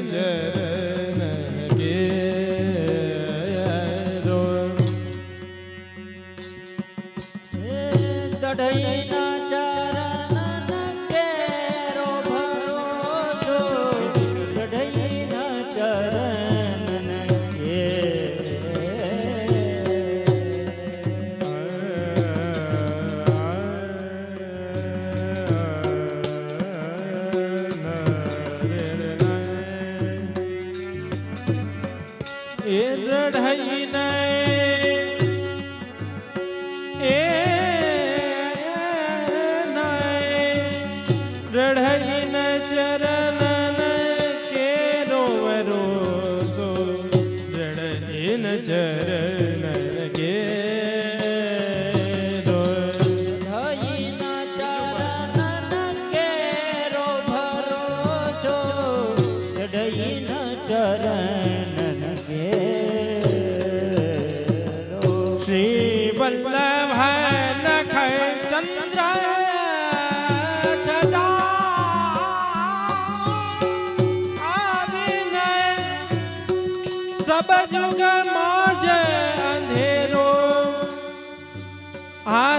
जय એ દ્રઢઈને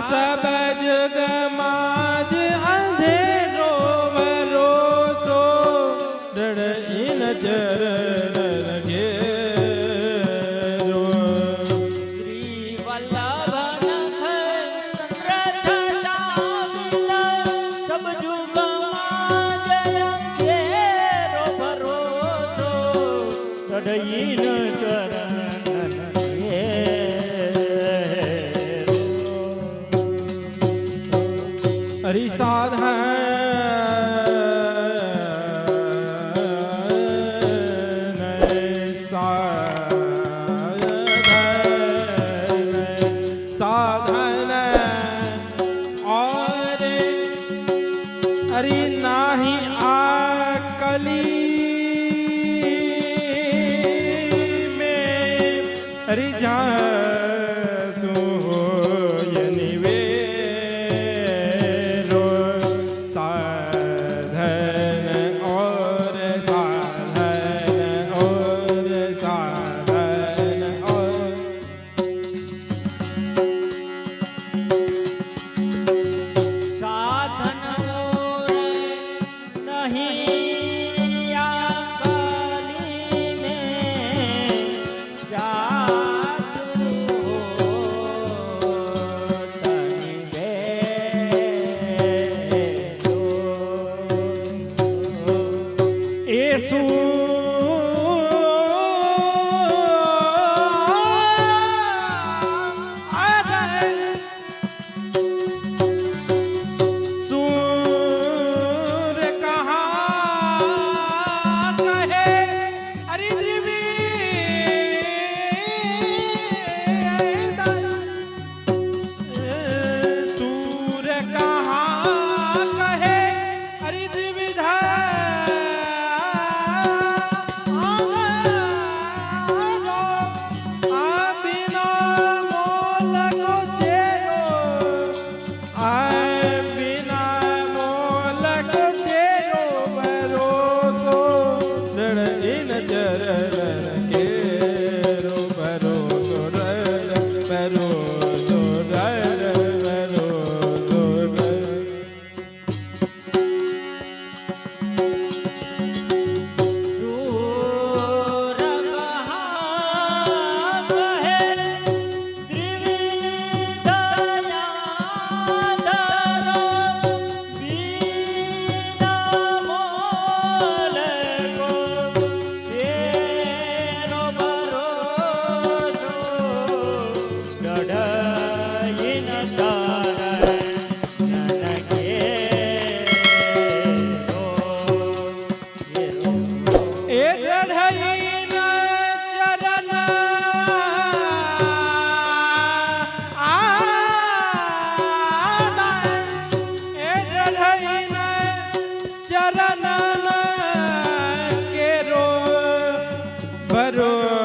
સબ જુગ મોજ અંધેરો 来。I don't know.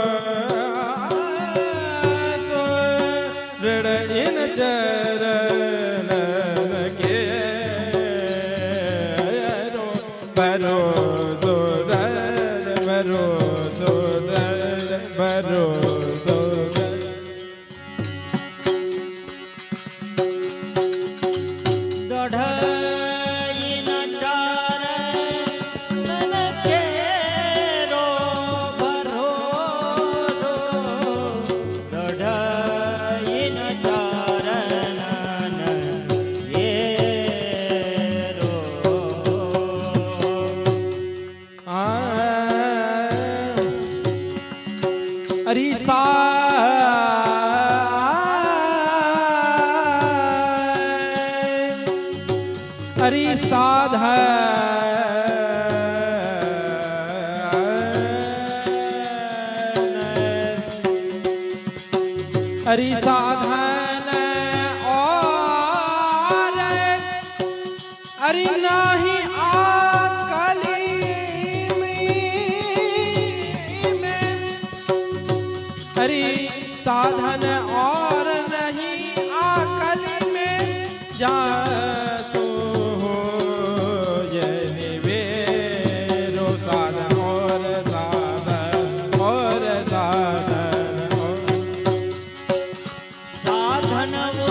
Hari साधन और हरि ना ಮಾನವ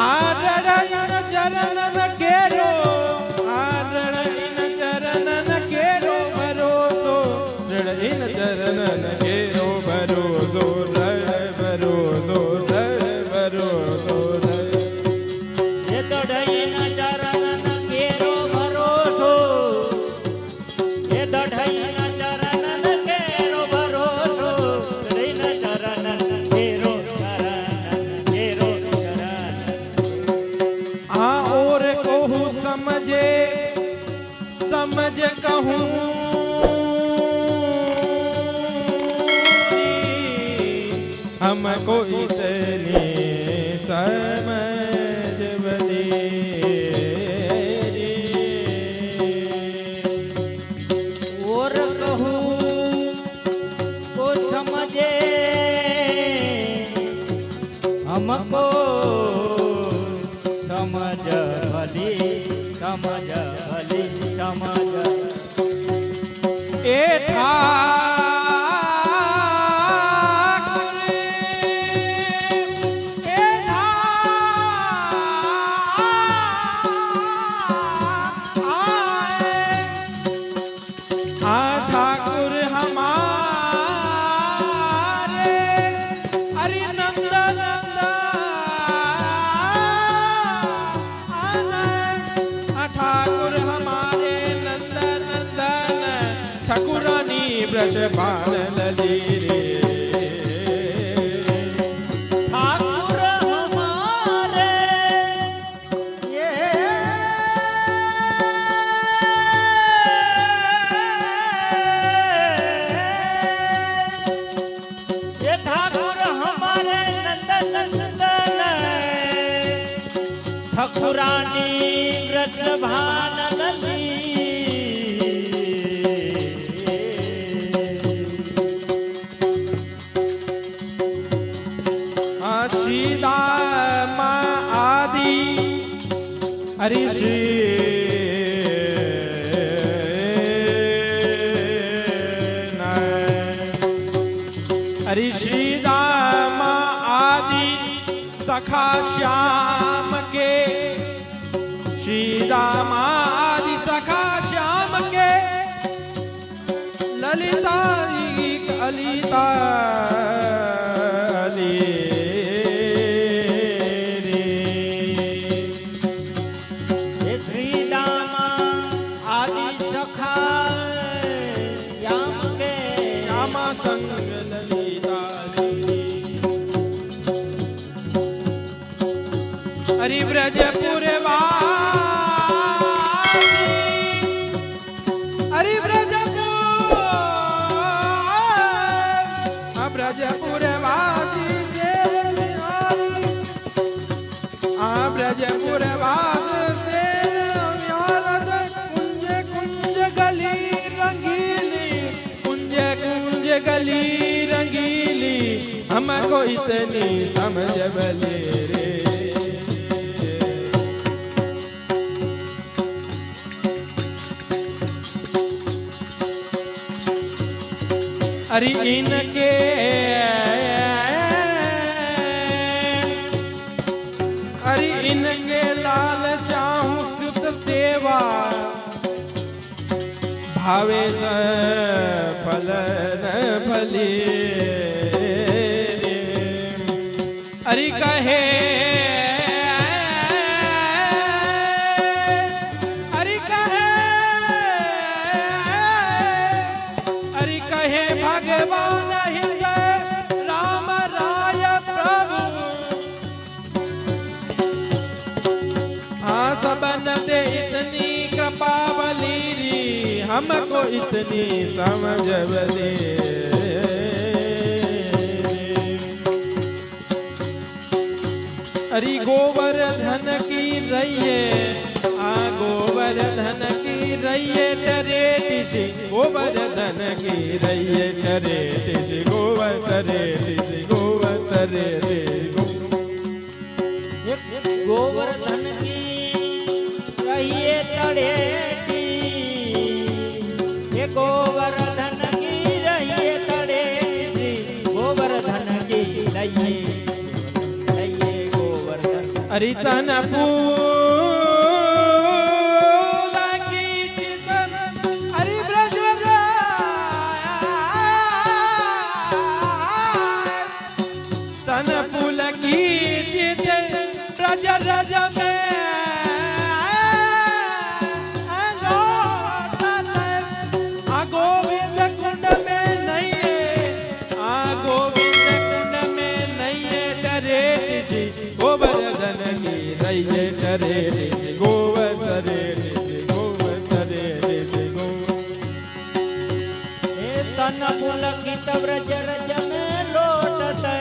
Ah. कहूँ समझे समझ कहूँ हमको इतनी समझ સમજ વૃષભાન લલી રે. ઠાકુર લલિતા અલિતા બ્રજપુર વાસી છે આ બ્રજપુર વાસ છે કુંજ કુંજ ગલી રંગીલી કુંજ કુંજ ગલી રંગીલી હમકો ઇતની સમજ બલે રે अरे इनके अरे इनके लाल चाहूं सुत सेवा भावे स फल न फली अरे कहे सबन दे इतनी कृपा बलीरी हमको इतनी समझ बली अरे गोवर्धन की रैये आ गोवर्धन की रैये टरे टिशी गोवर्धन की रैये टरे टिशी गोवर टरे टिशी गोवर टिशी गोवर्धन રહીએ તળેટી એ ગોવર્ધન કી રહીએ તળેટી ગોવર્ધન કી લઈએ લઈએ ગોવર્ધન. હરિતન પૂ કરે રે ગોવ કરે રે ગોવ કરે રે ગોવ એ તન પુલકિત વ્રજ રજ મે લોટ તય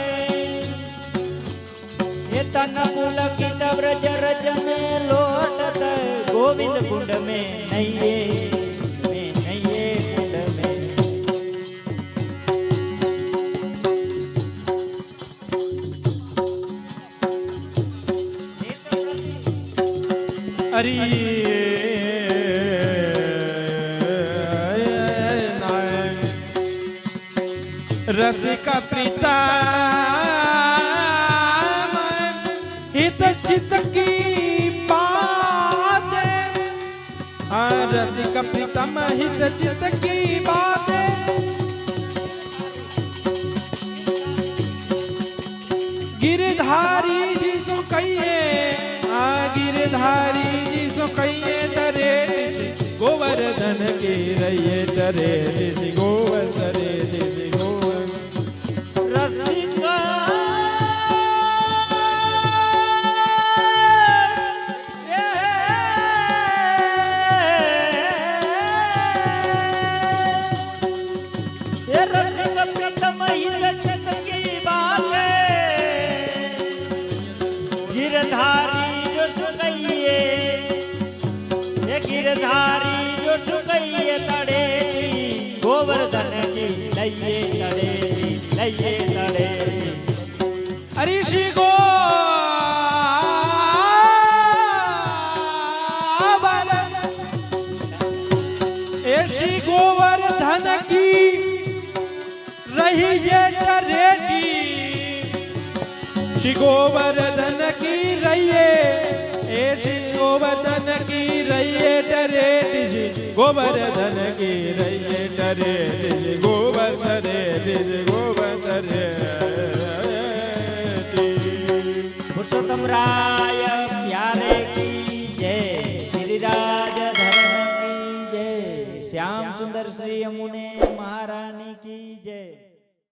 એ તન પુલકિત વ્રજ રજ મે લોટ તય ગોવિંદ કુંડ મે નૈયે अरिए रस का पिता हित चित की बात हाँ, रस का पिता हित चित की बात गिरधारी जिसो कहिए हाँ, गिरधारी। કહીએ તરે ગોવર્ધન કે રહીએ તરે ये तड़े अरे श्री गोवर्धन की रही ये डरेगी श्री गोवर्धन જી. ગોવર્ધન કી રહીએ ડરેટ જી ગોવર્ધન કી રહીએ ડરેટ જી ગોવર્ધન જી ગોવર્ધન પુરુષોત્તમ રાય.